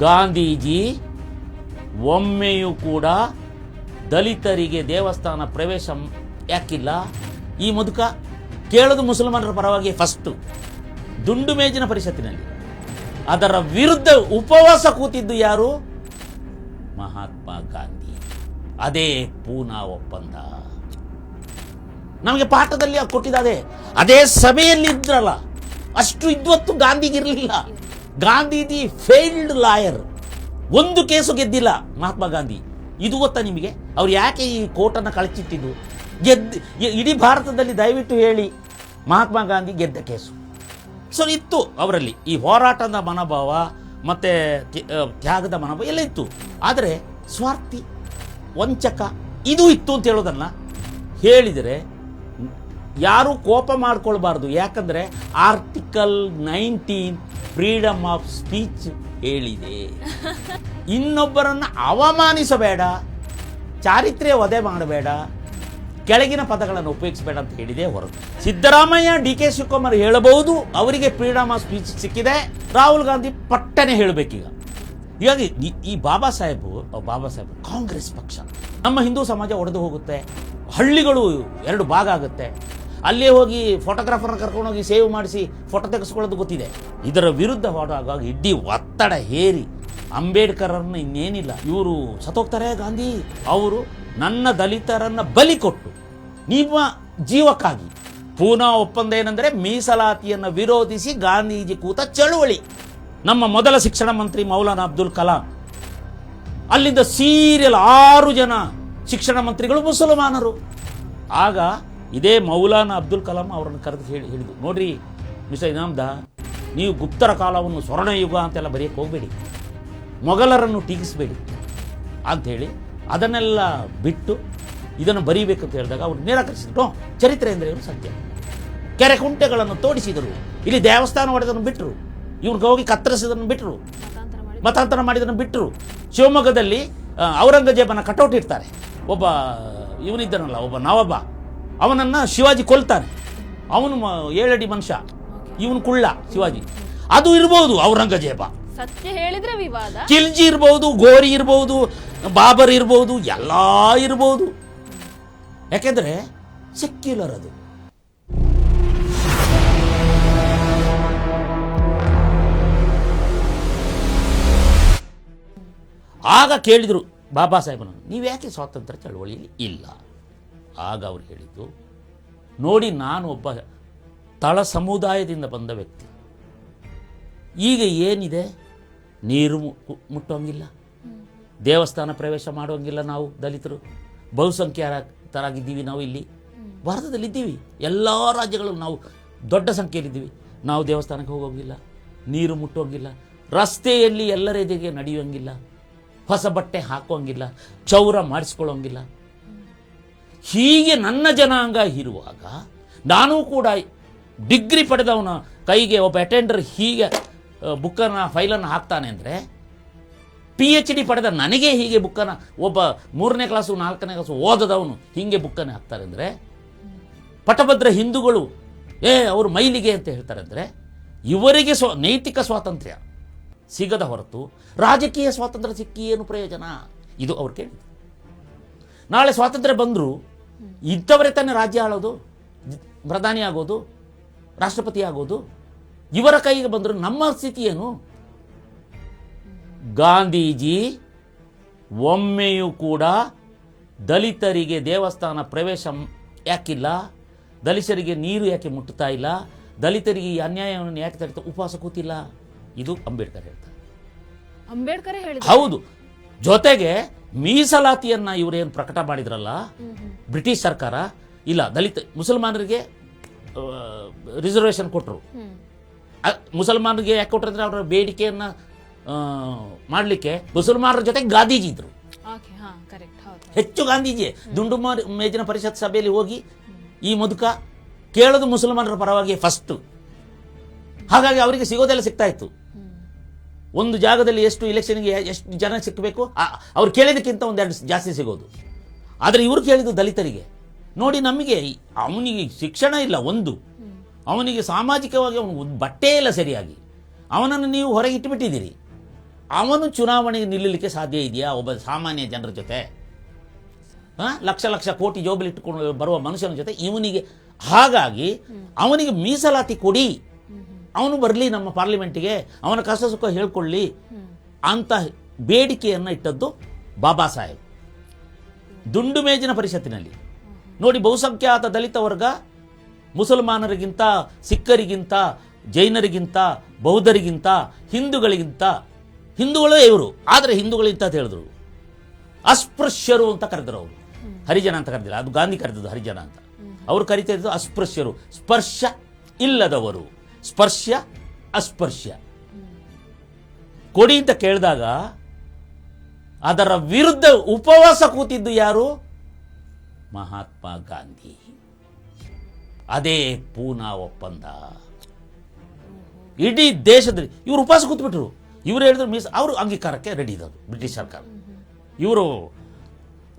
ಗಾಂಧೀಜಿ ಒಮ್ಮೆಯೂ ಕೂಡ ದಲಿತರಿಗೆ ದೇವಸ್ಥಾನ ಪ್ರವೇಶ ಯಾಕಿಲ್ಲ? ಈ ಮುದುಕ ಕೇಳೋದು ಮುಸಲ್ಮಾನರ ಪರವಾಗಿ ಫಸ್ಟು ದುಂಡು ಮೇಜಿನ ಪರಿಷತ್ತಿನಲ್ಲಿ. ಅದರ ವಿರುದ್ಧ ಉಪವಾಸ ಕೂತಿದ್ದು ಯಾರು? ಮಹಾತ್ಮ ಗಾಂಧಿ. ಅದೇ ಪೂನಾ ಒಪ್ಪಂದ. ನಮಗೆ ಪಾಠದಲ್ಲಿ ಕೊಟ್ಟಿದ್ದ ಅದೇ ಅದೇ ಸಭೆಯಲ್ಲಿ ಇದ್ರಲ್ಲ ಅಷ್ಟು ಇದ್ವತ್ತು ಗಾಂಧಿಗಿರಲಿಲ್ಲ ಗಾಂಧೀಜಿ ಫೇಲ್ಡ್ ಲಾಯರ್ ಒಂದು ಕೇಸು ಗೆದ್ದಿಲ್ಲ ಮಹಾತ್ಮ ಗಾಂಧಿ. ಇದು ಗೊತ್ತಾ ನಿಮಗೆ? ಅವ್ರು ಯಾಕೆ ಈ ಕೋರ್ಟನ್ನು ಕಳಚಿಟ್ಟಿದ್ದು? ಗೆದ್ದು ಇಡೀ ಭಾರತದಲ್ಲಿ ದಯವಿಟ್ಟು ಹೇಳಿ, ಮಹಾತ್ಮ ಗಾಂಧಿ ಗೆದ್ದ ಕೇಸು. ಸೊ ಇತ್ತು ಅವರಲ್ಲಿ. ಈ ಹೋರಾಟದ ಮನೋಭಾವ ಮತ್ತು ತ್ಯಾಗದ ಮನೋಭಾವ ಎಲ್ಲ ಇತ್ತು. ಆದರೆ ಸ್ವಾರ್ಥಿ, ವಂಚಕ, ಇದು ಇತ್ತು ಅಂತ ಹೇಳೋದನ್ನು ಹೇಳಿದರೆ ಯಾರು ಕೋಪ ಮಾಡ್ಕೊಳ್ಬಾರ್ದು. ಯಾಕಂದರೆ article nineteen freedom of speech ಹೇಳಿದೆ. ಇನ್ನೊಬ್ಬರನ್ನು ಅವಮಾನಿಸಬೇಡ, ಚಾರಿತ್ರ್ಯ ವಧೆ ಮಾಡಬೇಡ, ಕೆಳಗಿನ ಪದಗಳನ್ನು ಉಪಯೋಗಿಸಬೇಡ ಅಂತ ಹೇಳಿದೆ ಹೊರತು. ಸಿದ್ದರಾಮಯ್ಯ, ಡಿ ಕೆ ಶಿವಕುಮಾರ್ ಹೇಳಬಹುದು, ಅವರಿಗೆ ಫ್ರೀಡಮ್ ಆಫ್ ಸ್ಪೀಚ್ ಸಿಕ್ಕಿದೆ, ರಾಹುಲ್ ಗಾಂಧಿ ಪಟ್ಟನೆ ಹೇಳಬೇಕೀಗ. ಹೀಗಾಗಿ ಈ- ಈ ಬಾಬಾ ಸಾಹೇಬು ಬಾಬಾ ಸಾಹೇಬ್ ಕಾಂಗ್ರೆಸ್ ಪಕ್ಷ. ನಮ್ಮ ಹಿಂದೂ ಸಮಾಜ ಒಡೆದು ಹೋಗುತ್ತೆ, ಹಳ್ಳಿಗಳು ಎರಡು ಭಾಗ ಆಗುತ್ತೆ ಅಲ್ಲೇ ಹೋಗಿ ಫೋಟೋಗ್ರಾಫರ್ನ ಕರ್ಕೊಂಡು ಹೋಗಿ ಸೇವ್ ಮಾಡಿಸಿ ಫೋಟೋ ತೆಗೆಸ್ಕೊಳ್ಳೋದು ಗೊತ್ತಿದೆ. ಇದರ ವಿರುದ್ಧ ಹೋರಾಡುವಾಗ ಇಡೀ ಒತ್ತಡ ಹೇರಿ ಅಂಬೇಡ್ಕರನ್ನು ಇನ್ನೇನಿಲ್ಲ. ಇವರು ಸತ್ತೋಗ್ತಾರೆ ಗಾಂಧಿ. ಅವರು ನನ್ನ ದಲಿತರನ್ನ ಬಲಿ ಕೊಟ್ಟು ನಿಮ್ಮ ಜೀವಕ್ಕಾಗಿ ಪೂನಾ ಒಪ್ಪಂದ ಏನಂದ್ರೆ ಮೀಸಲಾತಿಯನ್ನು ವಿರೋಧಿಸಿ ಗಾಂಧೀಜಿ ಕೂತ ಚಳುವಳಿ. ನಮ್ಮ ಮೊದಲ ಶಿಕ್ಷಣ ಮಂತ್ರಿ ಮೌಲಾನಾ ಅಬ್ದುಲ್ ಕಲಾಂ. ಅಲ್ಲಿಂದ ಸೀರಿಯಲ್ ಆರು ಜನ ಶಿಕ್ಷಣ ಮಂತ್ರಿಗಳು ಮುಸಲ್ಮಾನರು. ಆಗ ಇದೇ ಮೌಲಾನ ಅಬ್ದುಲ್ ಕಲಾಂ ಅವರನ್ನು ಕರೆದು ಹೇಳಿ ಹೇಳಿದ್ರು. ನೋಡ್ರಿ ಮಿಸ್ಟರ್ ಇನಾಮ್ದ ನೀವು ಗುಪ್ತರ ಕಾಲವನ್ನು ಸ್ವರ್ಣಯುಗ ಅಂತೆಲ್ಲ ಬರೆಯಕ್ಕೆ ಹೋಗಬೇಡಿ. ಮೊಘಲರನ್ನು ಟೀಕಿಸಬೇಡಿ ಅಂಥೇಳಿ ಅದನ್ನೆಲ್ಲ ಬಿಟ್ಟು ಇದನ್ನು ಬರೀಬೇಕಂತ ಹೇಳಿದಾಗ ಅವರು ನಿರಾಕರಿಸಿದ್ರು. "ಹ್ಞೂ, ಚರಿತ್ರೆ ಅಂದರೆ ಇವರು ಸತ್ಯ? ಕೆರೆ ಕುಂಟೆಗಳನ್ನು ತೋಡಿಸಿದರು. ಇಲ್ಲಿ ದೇವಸ್ಥಾನ ಹೊಡೆದನ್ನು ಬಿಟ್ಟರು ಇವ್ರಿಗೆ ಹೋಗಿ ಕತ್ತರಿಸಿದನ್ನು ಬಿಟ್ಟರು ಮತಾಂತರ ಮಾಡಿ ಮತಾಂತರ ಮಾಡಿದನ್ನು ಬಿಟ್ಟರು ಶಿವಮೊಗ್ಗದಲ್ಲಿ ಔರಂಗಜೇಬನ ಕಟೌಟ್ ಇಡ್ತಾರೆ. ಒಬ್ಬ ಇವನಿದ್ದನಲ್ಲ ಒಬ್ಬ ನವಾಬ. ಅವನನ್ನು ಶಿವಾಜಿ ಕೊಲ್ತಾನೆ ಅವನು ಏಳಡಿ ಮನುಷ್ಯ. ಇವನು ಕುಳ್ಳ ಶಿವಾಜಿ. ಅದು ಇರ್ಬೋದು ಔರಂಗಜೇಬ. ಸತ್ಯ ಹೇಳಿದ್ರೆ ವಿವಾದ. ಕಿಲ್ಜಿ ಇರ್ಬೋದು ಗೋರಿ ಇರ್ಬೋದು ಬಾಬರ್ ಇರ್ಬೋದು ಎಲ್ಲ ಇರ್ಬೋದು. ಯಾಕೆಂದ್ರೆ ಸೆಕ್ಯುಲರ್ ಅದು. ಆಗ ಕೇಳಿದರು ಬಾಬಾ ಸಾಹೇಬನನ್ನು ನೀವು ಯಾಕೆ ಸ್ವಾತಂತ್ರ್ಯ ಚಳವಳಿಯಲ್ಲಿ ಇಲ್ಲ? ಆಗ ಅವ್ರು ಹೇಳಿದ್ದು, ನೋಡಿ ನಾನು ಒಬ್ಬ ತಳ ಸಮುದಾಯದಿಂದ ಬಂದ ವ್ಯಕ್ತಿ. ಈಗ ಏನಿದೆ? ನೀರು ಮುಟ್ಟೋಂಗಿಲ್ಲ. ದೇವಸ್ಥಾನ ಪ್ರವೇಶ ಮಾಡೋಂಗಿಲ್ಲ ನಾವು ದಲಿತರು. ಬಹುಸಂಖ್ಯಾತರಾಗಿದ್ದೀವಿ ನಾವು ಇಲ್ಲಿ. ಭಾರತದಲ್ಲಿದ್ದೀವಿ. ಎಲ್ಲ ರಾಜ್ಯಗಳು ನಾವು ದೊಡ್ಡ ಸಂಖ್ಯೆಯಲ್ಲಿದ್ದೀವಿ. ನಾವು ದೇವಸ್ಥಾನಕ್ಕೆ ಹೋಗೋಂಗಿಲ್ಲ. ನೀರು ಮುಟ್ಟೋಂಗಿಲ್ಲ. ರಸ್ತೆಯಲ್ಲಿ ಎಲ್ಲರ ಎದುರಿಗೆ ನಡೆಯೋಂಗಿಲ್ಲ. ಹೊಸ ಬಟ್ಟೆ ಹಾಕೋಂಗಿಲ್ಲ. ಚೌರ ಮಾಡಿಸ್ಕೊಳ್ಳೋಂಗಿಲ್ಲ. ಹೀಗೆ ನನ್ನ ಜನಾಂಗ ಇರುವಾಗ ನಾನು ಕೂಡ ಡಿಗ್ರಿ ಪಡೆದವನ ಕೈಗೆ ಒಬ್ಬ ಅಟೆಂಡರ್ ಹೀಗೆ ಬುಕ್ಕನ್ನು ಫೈಲನ್ನು ಹಾಕ್ತಾನೆ ಅಂದರೆ ಪಿ ಎಚ್ ಡಿ ಪಡೆದ ನನಗೆ ಹೀಗೆ ಬುಕ್ಕನ್ನು ಒಬ್ಬ ಮೂರನೇ ಕ್ಲಾಸು ನಾಲ್ಕನೇ ಕ್ಲಾಸು ಓದದವನು ಹೀಗೆ ಬುಕ್ಕನ್ನು ಹಾಕ್ತಾರೆ ಅಂದರೆ ಪಟಭದ್ರ ಹಿಂದೂಗಳು, ಏ, ಅವರು ಮೈಲಿಗೆ ಅಂತ ಹೇಳ್ತಾರೆ ಅಂದರೆ ಇವರಿಗೆ ಸ್ವ, ನೈತಿಕ ಸ್ವಾತಂತ್ರ್ಯ ಸಿಗದ ಹೊರತು ರಾಜಕೀಯ ಸ್ವಾತಂತ್ರ್ಯ ಸಿಕ್ಕಿ ಏನು ಪ್ರಯೋಜನ? ಇದು ಅವ್ರು ಕೇಳಿದ್ರು ನಾಳೆ ಸ್ವಾತಂತ್ರ್ಯ ಬಂದರೂ ಇಂಥವರೇ ತಾನೇ ರಾಜ್ಯ ಆಳೋದು ಪ್ರಧಾನಿ ಆಗೋದು ರಾಷ್ಟ್ರಪತಿ ಆಗೋದು. ಇವರ ಕೈಗೆ ಬಂದರೂ ನಮ್ಮ ಸ್ಥಿತಿ ಏನು? ಗಾಂಧೀಜಿ ಒಮ್ಮೆಯೂ ಕೂಡ ದಲಿತರಿಗೆ ದೇವಸ್ಥಾನ ಪ್ರವೇಶ ಯಾಕಿಲ್ಲ? ದಲಿತರಿಗೆ ನೀರು ಯಾಕೆ ಮುಟ್ಟುತ್ತಾ ಇಲ್ಲ? ದಲಿತರಿಗೆ ಈ ಅನ್ಯಾಯವನ್ನು ಯಾಕೆ ತಡಿತಾ ಉಪವಾಸ ಕೂತಿಲ್ಲ? ಇದು ಅಂಬೇಡ್ಕರ್ ಹೇಳ್ತಾರೆ. ಅಂಬೇಡ್ಕರ್ ಹೌದು. ಜೊತೆಗೆ ಮೀಸಲಾತಿಯನ್ನ ಇವರೇನು ಪ್ರಕಟ ಮಾಡಿದ್ರಲ್ಲ? ಬ್ರಿಟಿಷ್ ಸರ್ಕಾರ ಇಲ್ಲ ದಲಿತ ಮುಸಲ್ಮಾನರಿಗೆ ರಿಸರ್ವೇಷನ್ ಕೊಟ್ಟರು ಮುಸಲ್ಮಾನರಿಗೆ ಯಾಕೆ ಕೊಟ್ಟರೆ ಅವರ ಬೇಡಿಕೆಯನ್ನ ಮಾಡಲಿಕ್ಕೆ ಮುಸಲ್ಮಾನರ ಜೊತೆ ಗಾಂಧೀಜಿ ಇದ್ರು. ಹೆಚ್ಚು ಗಾಂಧೀಜಿ. ದುಂಡು ಮೇಜಿನ ಪರಿಷತ್ ಸಭೆಯಲ್ಲಿ ಹೋಗಿ ಈ ಮುದುಕ ಕೇಳೋದು ಮುಸಲ್ಮಾನರ ಪರವಾಗಿ ಫಸ್ಟ್ ಹಾಗಾಗಿ ಅವರಿಗೆ ಸಿಗೋದೆಲ್ಲ ಸಿಗ್ತಾ ಇತ್ತು. ಒಂದು ಜಾಗದಲ್ಲಿ ಎಷ್ಟು ಇಲೆಕ್ಷನ್ಗೆ ಎಷ್ಟು ಜನ ಸಿಕ್ಕಬೇಕು ಅವ್ರು ಕೇಳಿದಕ್ಕಿಂತ ಒಂದೆರಡು ಜಾಸ್ತಿ ಸಿಗೋದು. ಆದರೆ ಇವರು ಕೇಳಿದ್ದು ದಲಿತರಿಗೆ. ನೋಡಿ ನಮಗೆ ಅವನಿಗೆ ಶಿಕ್ಷಣ ಇಲ್ಲ ಒಂದು. ಅವನಿಗೆ ಸಾಮಾಜಿಕವಾಗಿ ಅವನು ಬಟ್ಟೆ ಇಲ್ಲ ಸರಿಯಾಗಿ. ಅವನನ್ನು ನೀವು ಹೊರಗೆ ಇಟ್ಟುಬಿಟ್ಟಿದ್ದೀರಿ ಅವನು ಚುನಾವಣೆಗೆ ನಿಲ್ಲಲಿಕ್ಕೆ ಸಾಧ್ಯ ಇದೆಯಾ? ಒಬ್ಬ ಸಾಮಾನ್ಯ ಜನರ ಜೊತೆ? ಲಕ್ಷ ಲಕ್ಷ ಕೋಟಿ ಜೋಬಲಿಟ್ಟುಕೊಂಡು ಬರುವ ಮನುಷ್ಯನ ಜೊತೆ ಇವನಿಗೆ ಹಾಗಾಗಿ ಅವನಿಗೆ ಮೀಸಲಾತಿ ಕೊಡಿ. ಅವನು ಬರಲಿ ನಮ್ಮ ಪಾರ್ಲಿಮೆಂಟಿಗೆ, ಅವನ ಕಷ್ಟ ಸುಖ ಹೇಳ್ಕೊಳ್ಳಿ ಅಂತ ಬೇಡಿಕೆಯನ್ನು ಇಟ್ಟದ್ದು ಬಾಬಾ ಸಾಹೇಬ್. ದುಂಡು ಮೇಜಿನ ಪರಿಷತ್ತಿನಲ್ಲಿ. ನೋಡಿ, ಬಹುಸಂಖ್ಯಾತ ದಲಿತ ವರ್ಗ ಮುಸಲ್ಮಾನರಿಗಿಂತ, ಸಿಖ್ಖರಿಗಿಂತ, ಜೈನರಿಗಿಂತ, ಬೌದ್ಧರಿಗಿಂತ, ಹಿಂದೂಗಳಿಗಿಂತ, ಹಿಂದೂಗಳೇ ಇವರು. ಆದರೆ ಹಿಂದೂಗಳಿಗಿಂತ ಅಂತ ಹೇಳಿದ್ರು. ಅಸ್ಪೃಶ್ಯರು ಅಂತ ಕರೆದರು ಅವರು. ಹರಿಜನ ಅಂತ ಕರೆದಿಲ್ಲ. ಅದು ಗಾಂಧಿ ಕರೆದದ್ದು ಹರಿಜನ ಅಂತ. ಅವರು ಕರಿತಾ ಇದ್ದು ಅಸ್ಪೃಶ್ಯರು. ಸ್ಪರ್ಶ ಇಲ್ಲದವರು. ಸ್ಪರ್ಶ ಅಸ್ಪರ್ಶ್ಯ. ಕೊಡಿ ಅಂತ ಕೇಳಿದಾಗ, ಅದರ ವಿರುದ್ಧ ಉಪವಾಸ ಕೂತಿದ್ದು ಯಾರು? ಮಹಾತ್ಮ ಗಾಂಧಿ. ಅದೇ ಪೂನಾ ಒಪ್ಪಂದ. ಇಡೀ ದೇಶದಲ್ಲಿ ಇವರು ಉಪವಾಸ ಕೂತ್ಬಿಟ್ರು. ಇವರು ಹೇಳಿದ್ರು ಮೀಸ್, ಅವರು ಅಂಗೀಕಾರಕ್ಕೆ ರೆಡಿ ಇದ್ದರು ಬ್ರಿಟಿಷ್ ಸರ್ಕಾರ. ಇವರು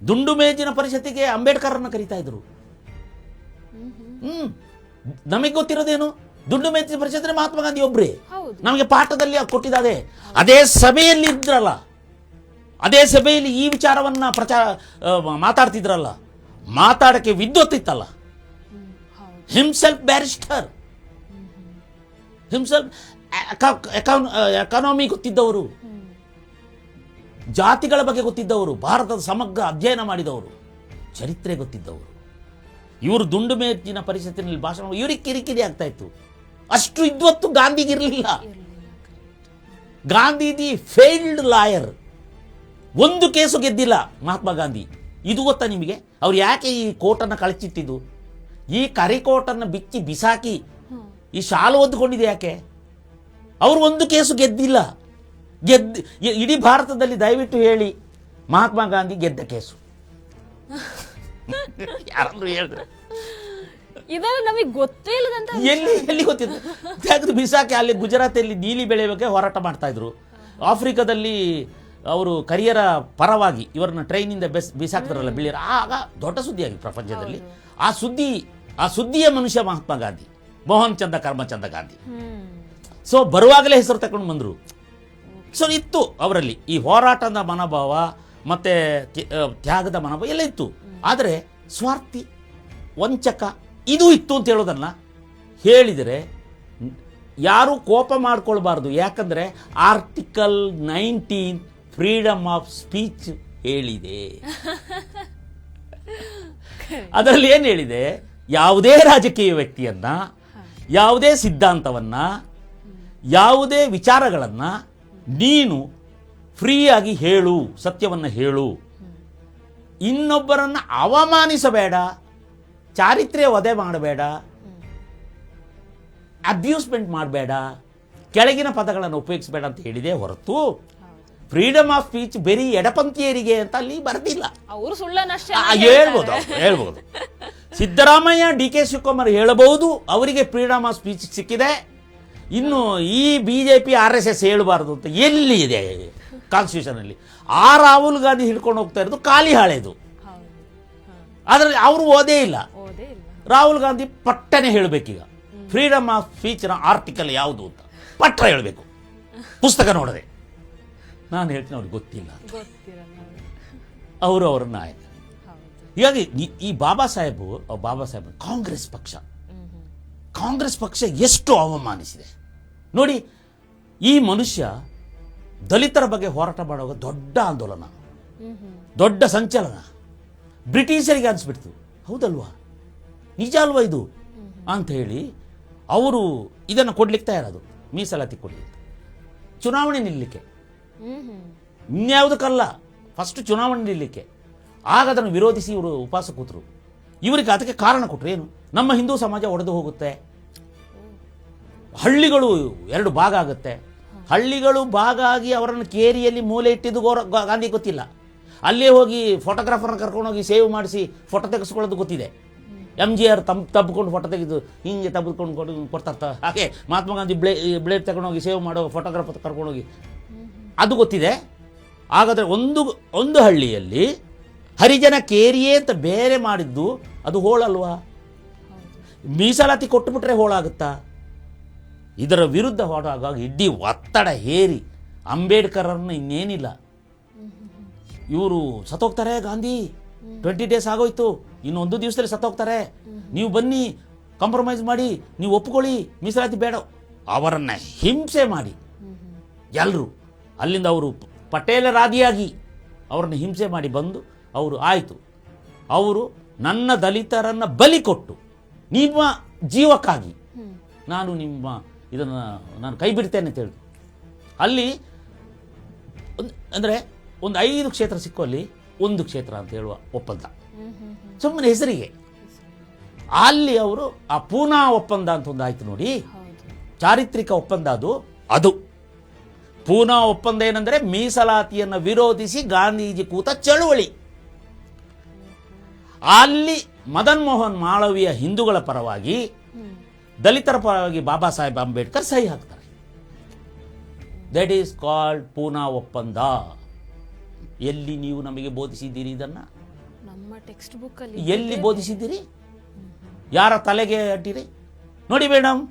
ದುಂಡು ಮೇಜಿನ ಪರಿಷತ್ತಿಗೆ ಅಂಬೇಡ್ಕರ್ ಅನ್ನ ಕರೀತಾ ಇದ್ರು. ಹ್ಮ್. ನಮಗೆ ಗೊತ್ತಿರೋದೇನು? ದುಂಡು ಮೇಜಿನ ಪರಿಷತ್ತಿನ ಮಹಾತ್ಮ ಗಾಂಧಿ ಒಬ್ಬರೇ ನಮಗೆ ಪಾಠದಲ್ಲಿ ಕೊಟ್ಟಿದ್ದಾರೆ ಅದೇ ಸಭೆಯಲ್ಲಿ ಇದ್ರಲ್ಲ. ಅದೇ ಸಭೆಯಲ್ಲಿ ಈ ವಿಚಾರವನ್ನ ಪ್ರಚಾರ ಮಾತಾಡ್ತಿದ್ರಲ್ಲ. ಮಾತಾಡಕ್ಕೆ ವಿದ್ವತ್ ಇತ್ತಲ್ಲ. ಹ್ಮ್ ಹೌದು ಹಿಮ್ಸೆಲ್ಫ್ ಬ್ಯಾರಿಸ್ಟರ್ ಹಿಮ್ಸೆಲ್ಫ್ ಎಕಾನಮಿ ಗೊತ್ತಿದ್ದವರು. ಜಾತಿಗಳ ಬಗ್ಗೆ ಗೊತ್ತಿದ್ದವರು. ಭಾರತದ ಸಮಗ್ರ ಅಧ್ಯಯನ ಮಾಡಿದವರು. ಚರಿತ್ರೆ ಗೊತ್ತಿದ್ದವರು. ಇವರು ದುಂಡು ಮೇಜಿನ ಪರಿಷತ್ತಿನಲ್ಲಿ ಭಾಷಣ ಇವರಿಗೆ ಕಿರಿಕಿರಿ ಆಗ್ತಾ ಇತ್ತು. ಅಷ್ಟು ಇದ್ವತ್ತು ಗಾಂಧಿಗಿರಲಿಲ್ಲ ಇರಲಿಲ್ಲ. ಗಾಂಧೀಜಿ ಫೇಲ್ಡ್ ಲಾಯರ್ ಒಂದು ಕೇಸು ಗೆದ್ದಿಲ್ಲ ಮಹಾತ್ಮ ಗಾಂಧಿ. ಇದು ಗೊತ್ತಾ ನಿಮಗೆ? ಅವ್ರು ಯಾಕೆ ಈ ಕೋಟನ್ನು ಕಳಚಿಟ್ಟಿದ್ದು? ಈ ಕರಿಕೋಟನ್ನು ಬಿಚ್ಚಿ ಬಿಸಾಕಿ ಈ ಶಾಲು ಒದ್ದುಕೊಂಡಿದೆ ಯಾಕೆ? ಅವರು ಒಂದು ಕೇಸು ಗೆದ್ದಿಲ್ಲ. ಗೆದ್ದ ಇಡೀ ಭಾರತದಲ್ಲಿ ದಯವಿಟ್ಟು ಹೇಳಿ ಮಹಾತ್ಮ ಗಾಂಧಿ ಗೆದ್ದ ಕೇಸು. ಯಾರಂದ್ರು ಹೇಳಿದ್ರೆ ಇದೆಲ್ಲ ನಮಗೆ ಗೊತ್ತೇ ಇಲ್ಲದಂತ ಎಲ್ಲಿ ಎಲ್ಲಿ ಗೊತ್ತಿತ್ತು ತೆಗೆದು ಬಿಸಾಕಿ ಅಲ್ಲಿ ಗುಜರಾತಲ್ಲಿ ನೀಲಿ ಬೆಳೆ ಬಗ್ಗೆ ಹೋರಾಟ ಮಾಡ್ತಾ ಇದ್ರು. ಆಫ್ರಿಕಾದಲ್ಲಿ ಅವರು ಕರಿಯರ ಪರವಾಗಿ ಇವರನ್ನ ಟ್ರೈನಿಂದ ಬೆಸ್ ಬಿಸಾಕ್ತಾರಲ್ಲ ಬಿಳಿಯರ. ಆಗ ದೊಡ್ಡ ಸುದ್ದಿಯಾಗಿ ಪ್ರಪಂಚದಲ್ಲಿ. ಆ ಸುದ್ದಿ ಆ ಸುದ್ದಿಯ ಮನುಷ್ಯ ಮಹಾತ್ಮ ಗಾಂಧಿ ಮೋಹನ್ ಚಂದ ಕರ್ಮಚಂದ ಗಾಂಧಿ. ಸೊ ಬರುವಾಗಲೇ ಹೆಸರು ತಗೊಂಡು ಬಂದರು. ಸೊ ಇತ್ತು ಅವರಲ್ಲಿ. ಈ ಹೋರಾಟದ ಮನೋಭಾವ ಮತ್ತು ತ್ಯಾಗದ ಮನೋಭಾವ ಎಲ್ಲ ಇತ್ತು. ಆದರೆ ಸ್ವಾರ್ಥಿ ವಂಚಕ ಇದು ಇತ್ತು ಅಂತ ಹೇಳೋದನ್ನ ಹೇಳಿದರೆ ಯಾರೂ ಕೋಪ ಮಾಡ್ಕೊಳ್ಬಾರ್ದು. ಯಾಕಂದರೆ article nineteen freedom of speech ಹೇಳಿದೆ. ಅದರಲ್ಲಿ ಏನು ಹೇಳಿದೆ? ಯಾವುದೇ ರಾಜಕೀಯ ವ್ಯಕ್ತಿಯನ್ನ ಯಾವುದೇ ಸಿದ್ಧಾಂತವನ್ನ ಯಾವುದೇ ವಿಚಾರಗಳನ್ನು ನೀನು ಫ್ರೀಯಾಗಿ ಹೇಳು ಸತ್ಯವನ್ನು ಹೇಳು. ಇನ್ನೊಬ್ಬರನ್ನು ಅವಮಾನಿಸಬೇಡ. ಚಾರಿತ್ರ್ಯ ವಧೆ ಮಾಡಬೇಡ ಅಬ್ಯೂಸ್ಮೆಂಟ್ ಮಾಡಬೇಡ ಕೆಳಗಿನ ಪದಗಳನ್ನು ಉಪಯೋಗಿಸಬೇಡ ಅಂತ ಹೇಳಿದೆ ಹೊರತು ಫ್ರೀಡಮ್ ಆಫ್ ಸ್ಪೀಚ್ ಬರೀ ಎಡಪಂಥೀಯರಿಗೆ ಅಂತ ಅಲ್ಲಿ ಬರೆದಿಲ್ಲ. ಅವರು ಸುಳ್ಳನಷ್ಟೇ ಆ, ಹೇಳ್ಬೋದು ಹೇಳ್ಬೋದು. ಸಿದ್ದರಾಮಯ್ಯ ಡಿ ಕೆ ಶಿವಕುಮಾರ್ ಹೇಳಬಹುದು ಅವರಿಗೆ ಫ್ರೀಡಮ್ ಆಫ್ ಸ್ಪೀಚ್ ಸಿಕ್ಕಿದೆ. ಇನ್ನು ಈ B J P R S S ಹೇಳಬಾರ್ದು ಅಂತ ಎಲ್ಲಿ ಇದೆ ಕಾನ್ಸ್ಟಿಟ್ಯೂಷನ್ ಅಲ್ಲಿ? ಆ ರಾಹುಲ್ ಗಾಂಧಿ ಹಿಡ್ಕೊಂಡು ಹೋಗ್ತಾ ಇರೋದು ಖಾಲಿ ಹಾಳೆದು ಆದರೆ ಅದರಲ್ಲಿ ಅವರು ಓದೇ ಇಲ್ಲ. ರಾಹುಲ್ ಗಾಂಧಿ ಪಟ್ಟನೆ ಹೇಳಬೇಕೀಗ. ಫ್ರೀಡಮ್ ಆಫ್ ಸ್ಪೀಚ್ನ ಆರ್ಟಿಕಲ್ ಯಾವುದು ಅಂತ. ಪಟ್ಟ ಹೇಳಬೇಕು. ಪುಸ್ತಕ ನೋಡದೆ. ನಾನು ಹೇಳ್ತೀನಿ ಅವ್ರಿಗೆ ಗೊತ್ತಿಲ್ಲ ಅವರು ಅವರ ನಾಯಕ. ಹೀಗಾಗಿ ಈ- ಬಾಬಾ ಸಾಹೇಬು ಬಾಬಾ ಸಾಹೇಬ್ ಕಾಂಗ್ರೆಸ್ ಪಕ್ಷ. ಕಾಂಗ್ರೆಸ್ ಪಕ್ಷ ಎಷ್ಟು ಅವಮಾನಿಸಿದೆ. ನೋಡಿ ಈ ಮನುಷ್ಯ ದಲಿತರ ಬಗ್ಗೆ ಹೋರಾಟ ಮಾಡುವಾಗ ದೊಡ್ಡ ಆಂದೋಲನ. ದೊಡ್ಡ ಸಂಚಲನ. ಬ್ರಿಟಿಷರಿಗೆ ಅನಿಸ್ಬಿಡ್ತು. ಹೌದಲ್ವಾ? ನಿಜ ಅಲ್ವಾ ಇದು? ಅಂತ ಹೇಳಿ ಅವರು ಇದನ್ನು ಕೊಡ್ಲಿಕ್ಕೆ ತಯಾರದು, ಮೀಸಲಾತಿ ಕೊಡಲಿಕ್ಕೆ. ಚುನಾವಣೆ ನಿಲ್ಲಲಿಕ್ಕೆ ಇನ್ಯಾವುದಕ್ಕಲ್ಲ ಫಸ್ಟ್ ಚುನಾವಣೆ ನಿಲ್ಲಲಿಕ್ಕೆ ಆಗ ಅದನ್ನು ವಿರೋಧಿಸಿ ಇವರು ಉಪವಾಸ ಕೂತರು. ಇವರಿಗೆ ಅದಕ್ಕೆ ಕಾರಣ ಕೊಟ್ಟರು ಏನು? ನಮ್ಮ ಹಿಂದೂ ಸಮಾಜ ಒಡೆದು ಹೋಗುತ್ತೆ. ಹಳ್ಳಿಗಳು ಎರಡು ಭಾಗ ಆಗುತ್ತೆ. ಹಳ್ಳಿಗಳು ಭಾಗ ಆಗಿ ಅವರನ್ನು ಕೇರಿಯಲ್ಲಿ ಮೂಲೆ ಇಟ್ಟಿದ್ದು ಗೌರ ಗಾಂಧಿ ಗೊತ್ತಿಲ್ಲ. ಅಲ್ಲೇ ಹೋಗಿ ಫೋಟೋಗ್ರಾಫರ್ನ ಕರ್ಕೊಂಡೋಗಿ ಸೇವ್ ಮಾಡಿಸಿ ಫೋಟೋ ತೆಗೆಸ್ಕೊಳ್ಳೋದು ಗೊತ್ತಿದೆ. ಎಂ ಜಿ ಆರ್ ತಮ್, ತಬ್ಕೊಂಡು ಫೋಟೋ ತೆಗೆದು ಹಿಂಗೆ ತಬ್ಕೊಂಡು ಕೊಡು ಕೊಡ್ತಾ ಹಾಗೆ ಮಹಾತ್ಮ ಗಾಂಧಿ ಬ್ಲೇ ಬ್ಲೇಡ್ ತಗೊಂಡೋಗಿ ಸೇವ್ ಮಾಡೋ ಫೋಟೋಗ್ರಾಫರ್ ಕರ್ಕೊಂಡೋಗಿ. ಅದು ಗೊತ್ತಿದೆ. ಹಾಗಾದರೆ ಒಂದು ಒಂದು ಹಳ್ಳಿಯಲ್ಲಿ ಹರಿಜನ ಕೇರಿಯೇ ಅಂತ ಬೇರೆ ಮಾಡಿದ್ದು ಅದು ಹೋಳಲ್ವಾ? ಮೀಸಲಾತಿ ಕೊಟ್ಟುಬಿಟ್ರೆ ಹೋಳಾಗುತ್ತಾ? ಇದರ ವಿರುದ್ಧ ಹೋರಾಗ ಇಡೀ ಒತ್ತಡ ಹೇರಿ ಅಂಬೇಡ್ಕರನ್ನು ಇನ್ನೇನಿಲ್ಲ. ಇವರು ಸತ್ತೋಗ್ತಾರೆ ಗಾಂಧಿ. ಟ್ವೆಂಟಿ ಡೇಸ್ ಆಗೋಯ್ತು. ಇನ್ನೊಂದು ದಿವಸದಲ್ಲಿ ಸತ್ತೋಗ್ತಾರೆ. ನೀವು ಬನ್ನಿ ಕಾಂಪ್ರಮೈಸ್ ಮಾಡಿ, ನೀವು ಒಪ್ಕೊಳ್ಳಿ, ಮೀಸಲಾತಿ ಬೇಡ. ಅವರನ್ನು ಹಿಂಸೆ ಮಾಡಿ. ಎಲ್ಲರೂ ಅಲ್ಲಿಂದ ಅವರು ಪಟೇಲರಾದಿಯಾಗಿ ಅವರನ್ನು ಹಿಂಸೆ ಮಾಡಿ ಬಂದು ಅವರು ಆಯಿತು. ಅವರು ನನ್ನ ದಲಿತರನ್ನು ಬಲಿ ಕೊಟ್ಟು, ನಿಮ್ಮ ಜೀವಕ್ಕಾಗಿ ನಾನು ನಿಮ್ಮ ಇದನ್ನು ನಾನು ಕೈ ಬಿಡ್ತೇನೆ ಅಂತ ಹೇಳಿ ಅಲ್ಲಿ ಅಂದರೆ ಒಂದು ಐದು ಕ್ಷೇತ್ರ ಸಿಕ್ಕುವಲ್ಲಿ ಒಂದು ಕ್ಷೇತ್ರ ಅಂತ ಹೇಳುವ ಒಪ್ಪಂದ. ಸುಮ್ಮನೆ ಹೆಸರಿಗೆ. ಅಲ್ಲಿ ಅವರು ಆ ಪೂನಾ ಒಪ್ಪಂದ ಅಂತ ಒಂದು ಆಯ್ತು ನೋಡಿ. ಚಾರಿತ್ರಿಕ ಒಪ್ಪಂದ ಅದು. ಅದು. ಪೂನಾ ಒಪ್ಪಂದ ಏನಂದರೆ ಮೀಸಲಾತಿಯನ್ನು ವಿರೋಧಿಸಿ ಗಾಂಧೀಜಿ ಕೂತ ಚಳುವಳಿ. ಅಲ್ಲಿ ಮದನ್ ಮೋಹನ್ ಮಾಳವಿಯ ಹಿಂದೂಗಳ ಪರವಾಗಿ ದಲಿತರ ಪರವಾಗಿ ಬಾಬಾ ಸಾಹೇಬ್ ಅಂಬೇಡ್ಕರ್ ಸಹಿ ಹಾಕ್ತಾರೆ. ದಟ್ ಈಸ್ ಕಾಲ್ಡ್ ಪೂನಾ ಒಪ್ಪಂದ. ಎಲ್ಲಿ ನೀವು ನಮಗೆ ಬೋಧಿಸಿದ್ದೀರಿ ಇದನ್ನು? ನಮ್ಮ ಟೆಕ್ಸ್ಟ್ ಬುಕ್ ಅಲ್ಲಿ ಎಲ್ಲಿ ಬೋಧಿಸಿದ್ದೀರಿ? ಯಾರ ತಲೆಗೆ ಅಡ್ಡಿರಿ? ನೋಡಿ ಮೇಡಮ್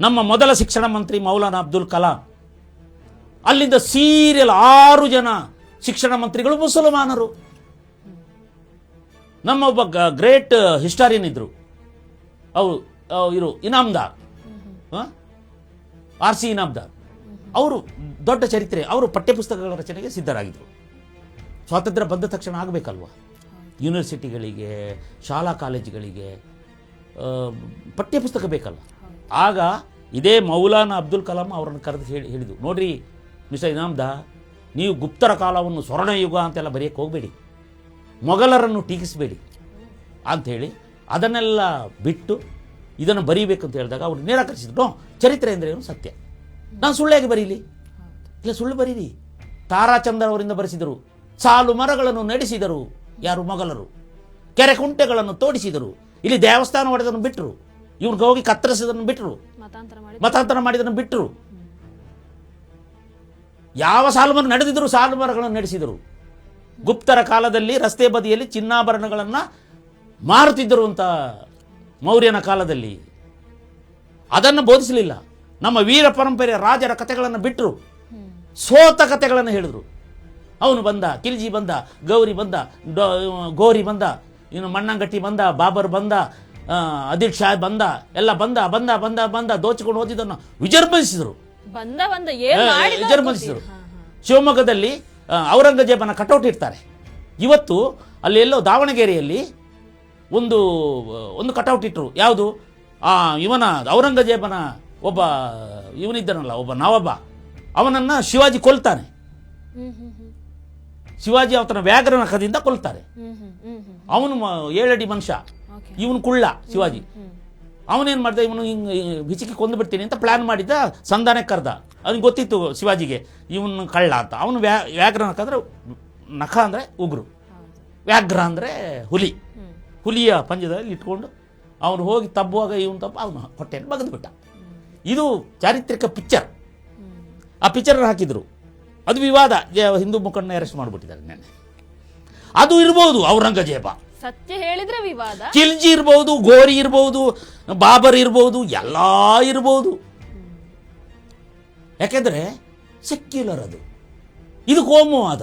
ನಮ್ಮ ಮೊದಲ ಶಿಕ್ಷಣ ಮಂತ್ರಿ ಮೌಲಾನಾ ಅಬ್ದುಲ್ ಕಲಾಂ ಅಲ್ಲಿಂದ ಸೀರಿಯಲ್ ಆರು ಜನ ಶಿಕ್ಷಣ ಮಂತ್ರಿಗಳು ಮುಸಲ್ಮಾನರು. ನಮ್ಮ ಒಬ್ಬ ಗ್ರೇಟ್ ಹಿಸ್ಟಾರಿಯನ್ ಇದ್ರು. ಅವರು ಇರು ಇನಾಮ್ದಾರ್. R C Inamdar. ಅವರು ದೊಡ್ಡ ಚರಿತ್ರೆ ಅವರು ಪಠ್ಯಪುಸ್ತಕಗಳ ರಚನೆಗೆ ಸಿದ್ಧರಾಗಿದ್ದರು ಸ್ವಾತಂತ್ರ್ಯ ಬಂದ ತಕ್ಷಣ ಆಗಬೇಕಲ್ವ? ಯೂನಿವರ್ಸಿಟಿಗಳಿಗೆ ಶಾಲಾ ಕಾಲೇಜುಗಳಿಗೆ ಪಠ್ಯಪುಸ್ತಕ ಬೇಕಲ್ಲ ಆಗ ಇದೇ ಮೌಲಾನ ಅಬ್ದುಲ್ ಕಲಾಂ ಅವರನ್ನು ಕರೆದು ಹೇಳಿ, ಹೇಳಿದರು. ನೋಡ್ರಿ, ಮಿಸ್ಟರ್ ಇನಾಮ್ದಾ, ನೀವು ಗುಪ್ತರ ಕಾಲವನ್ನು ಸ್ವರ್ಣಯುಗ ಅಂತೆಲ್ಲ ಬರೆಯಕ್ಕೆ ಹೋಗಬೇಡಿ. ಮೊಘಲರನ್ನು ಟೀಕಿಸಬೇಡಿ ಅಂಥೇಳಿ ಅದನ್ನೆಲ್ಲ ಬಿಟ್ಟು ಇದನ್ನು ಬರೀಬೇಕು ಅಂತ ಹೇಳಿದಾಗ ಅವರು ನಿರಾಕರಿಸಿದ್ರು. ಚರಿತ್ರೆ ಅಂದರೆ ಏನು? ಸತ್ಯ. ನಾನು ಸುಳ್ಳಾಗಿ ಬರೀಲಿ? ಇಲ್ಲ, ಸುಳ್ಳು ಬರೀರಿ. ತಾರಾಚಂದ್ರ ಅವರಿಂದ ಬರೆಸಿದರು. ಸಾಲು ಮರಗಳನ್ನು ನಡೆಸಿದರು. ಯಾರು ಮೊಘಲರು ಕೆರೆ ಕುಂಟೆಗಳನ್ನು ತೋಡಿಸಿದರು. ಇಲ್ಲಿ ದೇವಸ್ಥಾನ ಹೊಡೆದನ್ನು ಬಿಟ್ಟರು ಇವ್ರಿಗೆ ಹೋಗಿ ಕತ್ತರಿಸಿದನ್ನು ಬಿಟ್ಟರು ಮತಾಂತರ ಮಾಡಿದನ್ನು ಬಿಟ್ಟರು ಯಾವ ಸಾಲು ಮರ ನಡೆದಿದ್ರು ಸಾಲು ಮರಗಳನ್ನು ನಡೆಸಿದರು. ಗುಪ್ತರ ಕಾಲದಲ್ಲಿ ರಸ್ತೆ ಬದಿಯಲ್ಲಿ ಚಿನ್ನಾಭರಣಗಳನ್ನು ಮಾರುತ್ತಿದ್ದರು ಅಂತ ಮೌರ್ಯನ ಕಾಲದಲ್ಲಿ. ಅದನ್ನು ಬೋಧಿಸಲಿಲ್ಲ. ನಮ್ಮ ವೀರ ಪರಂಪರೆಯ ರಾಜರ ಕಥೆಗಳನ್ನು ಬಿಟ್ಟರು ಸೋತ ಕಥೆಗಳನ್ನು ಹೇಳಿದ್ರು. ಅವನು ಬಂದ ಕಿಲ್ಜಿ ಬಂದ ಗೌರಿ ಬಂದ ಡೊ- ಗೋರಿ ಬಂದ ಇನ್ನು ಮಣ್ಣಂಗಟ್ಟಿ ಬಂದ ಬಾಬರ್ ಬಂದ ಅದಿಲ್ ಆದಿಲ್ ಶಾ ಬಂದ ಎಲ್ಲ ಬಂದ ಬಂದ ಬಂದ ಬಂದ ದೋಚಿಕೊಂಡು ಹೋದಿದ್ದನ್ನು ವಿಜೃಂಭಿಸಿದರು. ವಿಜೃಂಭಿಸಿದರು. ಶಿವಮೊಗ್ಗದಲ್ಲಿ ಔರಂಗಜೇಬನ ಕಟೌಟ್ ಇರ್ತಾರೆ ಇವತ್ತು ಅಲ್ಲಿ ಎಲ್ಲೋ ದಾವಣಗೆರೆಯಲ್ಲಿ ಒಂದು ಒಂದು ಕಟೌಟ್ ಇಟ್ಟರು ಯಾವುದು? ಆ ಇವನ ಔರಂಗಜೇಬನ ಒಬ್ಬ ಇವನಿದ್ದನಲ್ಲ ಒಬ್ಬ ನವಾಬ ಅವನನ್ನು ಶಿವಾಜಿ ಕೊಲ್ತಾನೆ. ಶಿವಾಜಿ ಅವತನ ವ್ಯಾಘ್ರ ನಖದಿಂದ ಕೊಲ್ತಾರೆ. ಅವನು ಏಳಡಿ ಮನುಷ್ಯ. ಇವನು ಕುಳ್ಳ ಶಿವಾಜಿ. ಅವನೇನು ಮಾಡ್ದ? ಇವನು ಹಿಂಗೆ ಹಿಚಿಕಿ ಕೊಂದು ಬಿಡ್ತೀನಿ ಅಂತ ಪ್ಲಾನ್ ಮಾಡಿದ್ದ ಸಂಧಾನಕ್ಕೆ ಕರೆದ. ಅವ್ನಿಗೆ ಗೊತ್ತಿತ್ತು ಶಿವಾಜಿಗೆ. ಇವನು ಕಳ್ಳ ಅಂತ. ಅವನು ವ್ಯಾ ವ್ಯಾಘ್ರ ನಖ ಅಂದರೆ ನಖ ಅಂದರೆ ಉಗುರು. ವ್ಯಾಘ್ರ ಅಂದರೆ ಹುಲಿ. ಹುಲಿಯ ಪಂಜದಲ್ಲಿ ಇಟ್ಕೊಂಡು ಅವನು ಹೋಗಿ ತಬ್ಬುವಾಗ ಇವನು ತಬ್ಬ ಅವನು ಹೊಟ್ಟೆಯನ್ನು ಬಗೆದು ಬಿಟ್ಟ. ಇದು ಚಾರಿತ್ರಿಕ ಪಿಕ್ಚರ್ ಆ ಪಿಕ್ಚರ್ ಹಾಕಿದ್ರು. ಅದು ವಿವಾದ. ಹಿಂದೂ ಮುಖಂಡನ ಅರೆಸ್ಟ್ ಮಾಡಿಬಿಟ್ಟಿದ್ದಾರೆ ನೆನ್ನೆ. ಅದು ಇರ್ಬೋದು ಔರಂಗಜೇಬ. ಸತ್ಯ ಹೇಳಿದ್ರೆ ವಿವಾದ. ಕಿಲ್ಜಿ ಇರ್ಬೋದು ಗೋರಿ ಇರ್ಬೋದು ಬಾಬರ್ ಇರ್ಬೋದು ಎಲ್ಲ ಇರ್ಬೋದು. ಯಾಕೆಂದ್ರೆ ಸೆಕ್ಯುಲರ್ ಅದು. ಇದು ಕೋಮುವಾದ.